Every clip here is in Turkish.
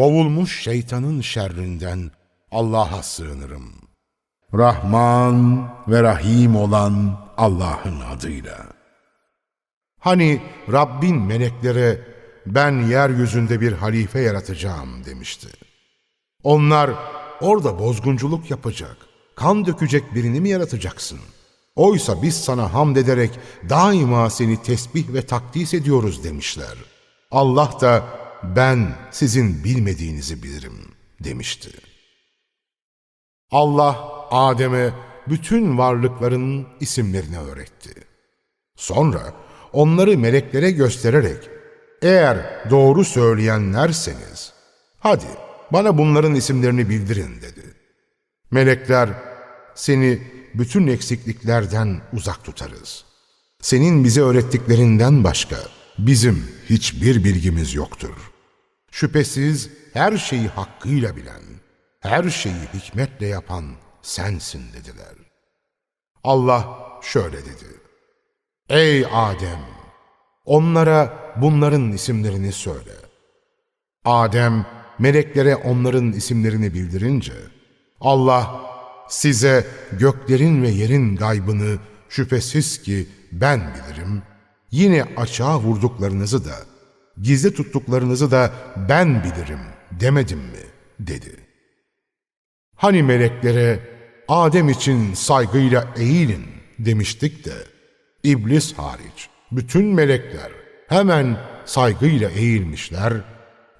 kovulmuş şeytanın şerrinden Allah'a sığınırım. Rahman ve Rahim olan Allah'ın adıyla. Hani Rabbin meleklere ben yeryüzünde bir halife yaratacağım demişti. Onlar orada bozgunculuk yapacak, kan dökecek birini mi yaratacaksın? Oysa biz sana hamd ederek daima seni tesbih ve takdis ediyoruz demişler. Allah da ben sizin bilmediğinizi bilirim demişti. Allah Adem'e bütün varlıkların isimlerini öğretti. Sonra onları meleklere göstererek eğer doğru söyleyenlerseniz hadi bana bunların isimlerini bildirin dedi. Melekler seni bütün eksikliklerden uzak tutarız. Senin bize öğrettiklerinden başka bizim hiçbir bilgimiz yoktur. Şüphesiz her şeyi hakkıyla bilen, her şeyi hikmetle yapan sensin dediler. Allah şöyle dedi. Ey Adem! Onlara bunların isimlerini söyle. Adem meleklere onların isimlerini bildirince Allah size göklerin ve yerin gaybını şüphesiz ki ben bilirim. Yine açığa vurduklarınızı da gizli tuttuklarınızı da ben bilirim demedim mi dedi. Hani meleklere Adem için saygıyla eğilin demiştik de İblis hariç bütün melekler hemen saygıyla eğilmişler.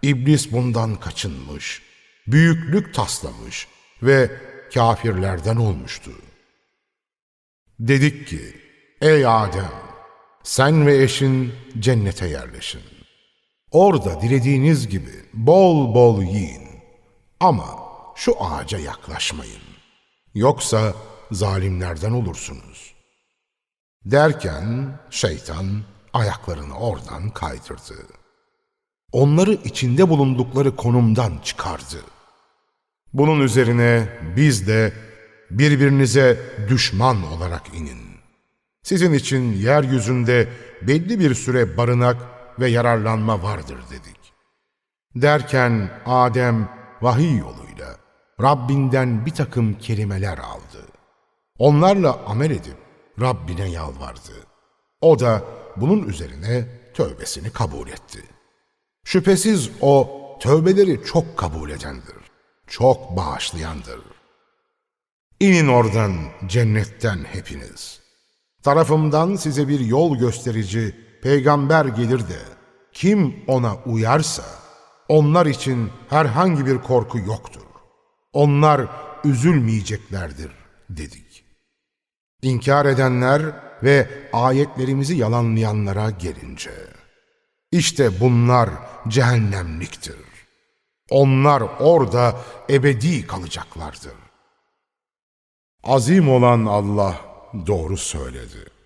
İblis bundan kaçınmış, büyüklük taslamış ve kafirlerden olmuştu. Dedik ki, ey Adem, sen ve eşin cennete yerleşin. Orada dilediğiniz gibi bol bol yiyin. Ama şu ağaca yaklaşmayın. Yoksa zalimlerden olursunuz. Derken şeytan ayaklarını oradan kaydırdı. Onları içinde bulundukları konumdan çıkardı. Bunun üzerine biz de birbirinize düşman olarak inin. Sizin için yeryüzünde belli bir süre barınak ve yararlanma vardır dedik. Derken Adem vahiy yoluyla Rabbinden bir takım kelimeler aldı. Onlarla amel edip Rabbine yalvardı. O da bunun üzerine tövbesini kabul etti. Şüphesiz o tövbeleri çok kabul edendir, çok bağışlayandır. İnin oradan cennetten hepiniz. Tarafımdan size bir yol gösterici peygamber gelir de kim ona uyarsa onlar için herhangi bir korku yoktur. Onlar üzülmeyeceklerdir dedik. İnkar edenler ve ayetlerimizi yalanlayanlara gelince işte bunlar cehennemliktir. Onlar orada ebedi kalacaklardır. Azim olan Allah doğru söyledi.